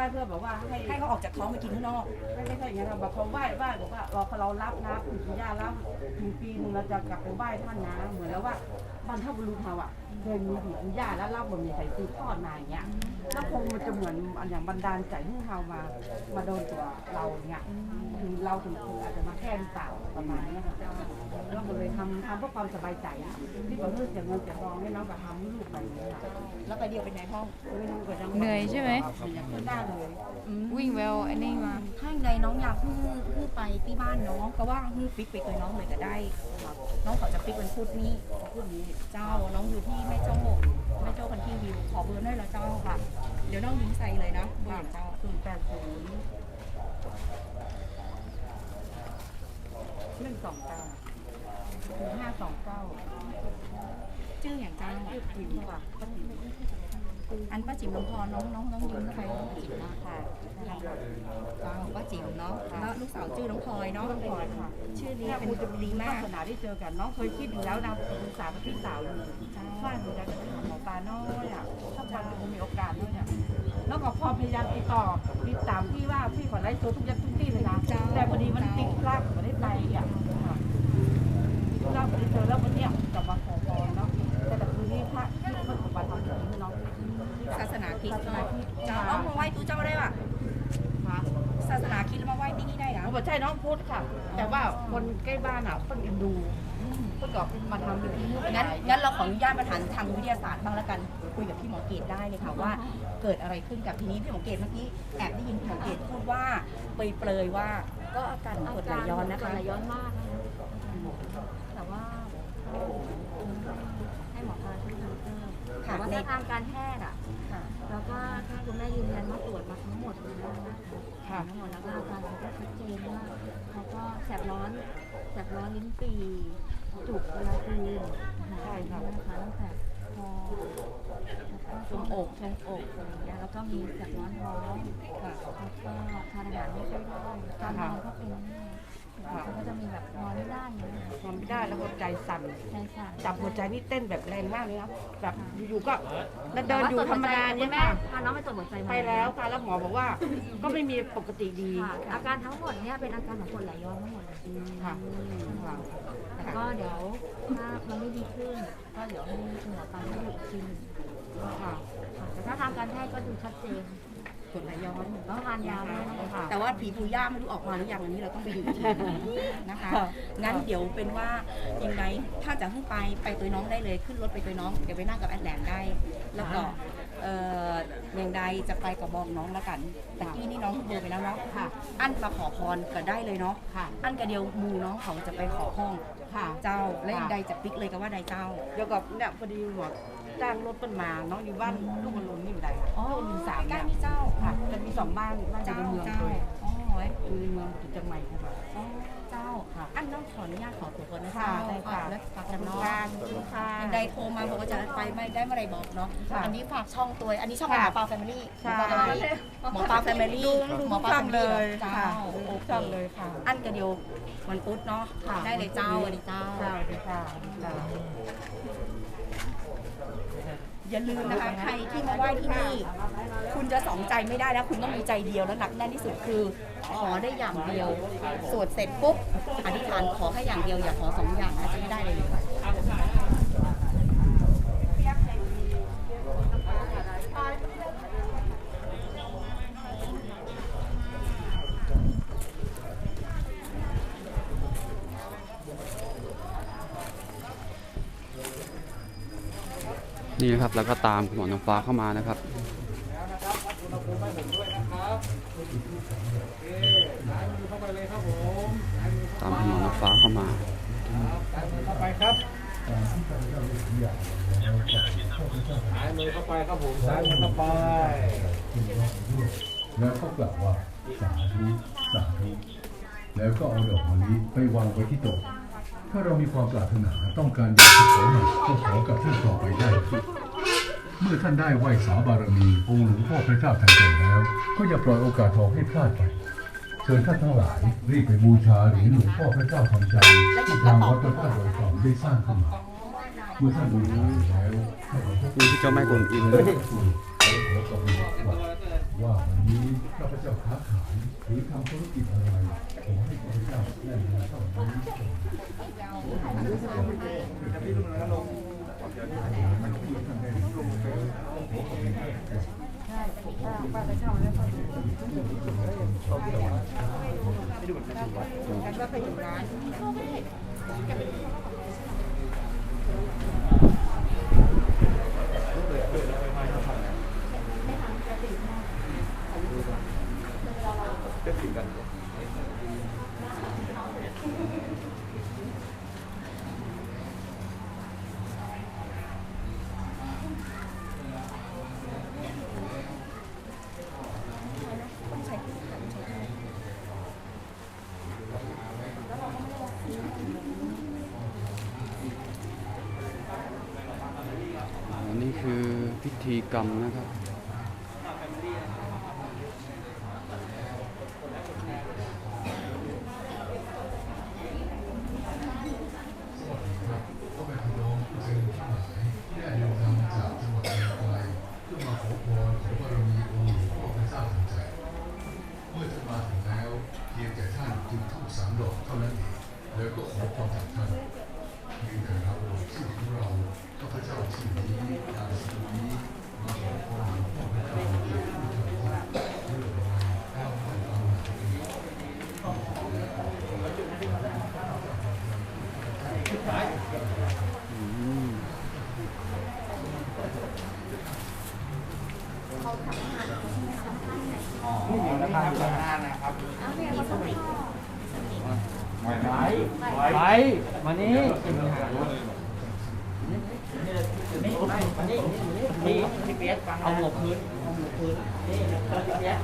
ไหว้เพื่อแบบว่าให้ให้เขาออกจากท้องไปกินข้างนอก ไม่ใช่ใช่อย่างนั้นเราแบบเขาไหว้ไหว้บอกว่าเราเรารับนะคุณย่ารับถึงปีหนึ่งเราจะกลับไปไหว้ท่านนะเหมือนแล้วว่า บรรพบุรุษเราอะเคยมีผีคุณย่าแล้วรับมันมีใครซื้อทอดมาอย่างเงี้ยแล้วคงมันจะเหมือนอันอย่างบันดาลใจให้เรามา มาโดนตัวเราเนี่ยถึงเราถึงถึงอาจจะมาแค่หรือเปล่าประมาณเนี้ยค่ะแล้วก็เลยทำทำเพื่อความสบายใจที่เราเลือกจะเงินจะทองให้น้องกับทำให้ลูกไปอย่างเงี้ยค่ะแล้วไปเดียวเป็นในห้องไม่ต้องกดดัเหนื่อยใช่ไหมไม่ได้เลยวิ่งแววอันนี้มาถ้าอย่างไรน้องอยากฮื้อฮื้อไปที่บ้านน้องเพราะว่าฮื้อปิกไปเคยน้องเลยก็ได้ครับน้องเขาจะปิกวันพุธนี้พุธนี้เจ้าน้องอยู่ที่แม่โจ้แม่โจ้พันที่วิวขอเบอร์ได้แล้วเจ้าค่ะ เดี๋ยวน้องยิงใส่เลยนะเบอร์ของเจ้าศูนย์แปดศูนย์หนึ่งสองเก้าถึงห้าสองเก้าชื่ออย่างเจ้าชื่อพิมพ์ค่ะป้าพิมพ์ อันป้าจิ๋มน้องพรน้องน้องน้องยิ้มใครน้องจิ๋มมาค่ะเจ้าป้าจิ๋มเนาะแล้วลูกสาวชื่อน้องพลอยเนาะน้องพลอยค่ะ ชื่อนี้เนี่ยเป็คุนณจะมีดีวามาก สนาได้เจอกันน้องเคยคิดอยู่แล้วนะปรึกษากับพี่สาวอยู่ว่าหนูจะไปหาหมอปลาน้อยอะถ้าวันหนึงมีโอกาสด้วยเนี่ยแล้วก็พอพยายามติดต่อติดตามพี่ว่าพี่ขอไลฟ์โซทุกยัดทุกที่เลยนะ แต่พอดีมันติดลากไม่ได้ไป เขาบอกใช่น้องพุทธค่ะ แต่ว่าคนใกล้บ้านอะเพิ่งจะดูเพิ่งก็มาทำเป็นที่งั้นงั้นเราขออนุญาตมาถามทางวิทยาศาสตร์บ้างแล้วกันคุยกับพี่หมอเกตได้เลยค่ะว่าเกิดอะไรขึ้นกับทีนี้พี่หมอเกตเมื่อกี้แอบได้ยินพี่หมอเกตพูดว่าเปรยเปรยๆว่า ก็อาการกรดไหลย้อนนะคะไหลย้อนมากนะคะแต่ว่าให้หมอปลาช่วยดูเพิ่มแต่ค่ะว่าในถ้าทางการแพทย์อะ ค่ะ แล้วก็ถ้าคุณแม่ยืนยันว่าตรวจมาทั้งหมดแล้วนะคะค่ะ ทั้งหมดแล้วก็อาการ เขาก็ชัดเจนว่าเขาก็แสบร้อนแสบร้อนลิ้นปีจุกเวลาคืนใช่ค่ะนะคะตั้งแต่คอแล้วก็ตรงอกตรงอกอะไรอย่างเงี้ยแล้วก็มีแสบร้อนท้องแล้วก็ทานอาหารไม่ค่อยได้ทานนอนก็เป็น เขาก็จะมีแบบนอนไม่ได้อย่างเงี้ยทำไม่ได้แล้วก็ใจสั่นใจสั่นจับหัวใจนี่เต้นแบบแรงมากเลยนะแบบอยู่ๆก็แล้วเดินอยู่ธรรมดาเนี่ยแม่ค่ะพาน้องไปตรวจหัวใจมาไปแล้วค่ะแล้วหมอบอกว่า ก็ไม่มีปกติดีค่ะอาการทั้งหมดเนี่ยเป็นอาการของกรดไหลย้อนทั้งหมดเลยค่ะค่ะแต่ก็เดี๋ยวถ้ามันไม่ดีขึ้น ก็เดี๋ยวให้คุณหมอปลาดูอีกทีหนึงค่ะแต่ถ้าทางการแพทย์ก็ดูชัดเจน กดไหลย้อนต้องทานยาด้วยนะคะแต่ว่าผีปูย่าไม่รู้ออกมาหรือยังอันนี้เราต้องไปดูอีกทีนะคะ งั้นเดี๋ยวเป็นว่ายังไงถ้าจะขึ้นไปไปตัวน้องได้เลยขึ้นรถไปตัวน้องเดี๋ยวไปนั่งกับแอดแลนได้ แล้วก็เอ่ออย่างใดจะไปกับบอกน้องแล้วกันตะกี้นี่น้องเบอร์ไปแล้วเนาะค่ะ อันมาขอพรก็ได้เลยเนาะค่ะ อันกระเดียวมูน้องเขาจะไปขอห้องค่ะ เจ้าและอย่างใดจะปิกเลยก็ว่าใดเจ้า เดี๋ยวกับเนี่ยพอดีหมอจ้างรถเป็นมาน้องอยู่บ้านลูกมันลุนนี่อยู่ไหนอ๋ออยู่สามใกล้เนี่ยนี่เจ้าค่ะจะมีสองบ้านบ้านอยู่เจ้าในเมืองเจ้าเลยอ๋อเว้ยอยู่ในเมืองจุดจังใหม่ค่ะอ๋อเจ้าค่ะอั นน้องขออนุญาตขอตัวก่อนนะค่ะเจ้าได้ค่ะ แล้วฝากขอบจำคุน้ณองค่ะขอบคุณค่ะอย่างใดโทรมาบอกว่าจะไปไม่ได้เมื่อไรบอกเนาะ ค่ะอันนี้ฝากช่องตัว อันนี้ช่องของหมค่ะอปลาแฟมิลี่ ใช่ หมอปลาแฟมิลี่ดูดูหมอทุกปลาช่แฟองมิเลลี่ยเจ้าค่ะดูโอทุกเคช่ องเลยค่ะ อันกระเดียววันพุธเนาะค่ะ ได้เลยเจ้าสวัสดีเจ้า สวัสดีค่ะค่ะอย่าลืมนะคะใครที่มาไหว้ที่นี่คุณจะสองใจไม่ได้แล้ว คุณต้องมีใจเดียวแล้วหนักแน่นที่สุดคือ ขอได้อย่างเดียว สวดเสร็จปุ๊บอธิษฐานขอแค่อย่างเดียวอย่าขอสองอย่างอาจจะไม่ได้เลย นี่ครับแล้วก็ตามคุณหมอน้ำฟ้าเข้ามานะครับตามคุณหมอน้ำฟ้าเข้ามาเข้าไปครับหายมือเข้าไปครับผมซ้ายมือเข้าไปแล้วก็กล่าวว่าสาธุสาธุแล้วก็เอาดอกมะลิไปวางไว้ที่โต๊ะ ถ้าเรามีความปรารถนาต้องการอยากจะขอหน่ก็ขอกับท่านต่อไปได้ เมื่อท่านได้ไหว้สาบารมีองค์หลวงพ่อพระเจ้าทันใจแล้ว ก็อย่าปล่อยโอกาสทองให้พลาดไปเชิญท่านทั้งหลายรีบไปบูชาเหรียญหลวงพ่อพระเจ้าทันใจที่ทางวัดพระธาตุดอยคำได้สร้างขึ้นมาเมื่อท่านบูชาแล้วให้หลวงพ่อนี่ที่เจ้าแม่กวนอิมด้วย ว่าวันนี้ข้าพเจ้าค้าขายหรือทำธุรกิจอะไรขอให้ข้าพเจ้าได้เงินเท่านี้จงกันว่าไปอยู่ นอันนี้คือพิธีกรรมนะครับ แล้วก็ขอพรจากท่านเพีแต่เราชื่อของเราข้าพเจ้าชื่อนี้นามสกุลนี้มาขอพรหลวงพ่อพระเจ้าทันใจผู้ทำว่าเรื่องอะไรก้าวผ่านความหมายเองอืมไป มานี่นี่ที่เปียกเอาหัวพื้นเอาหัวพื้นนี่ที่เปียก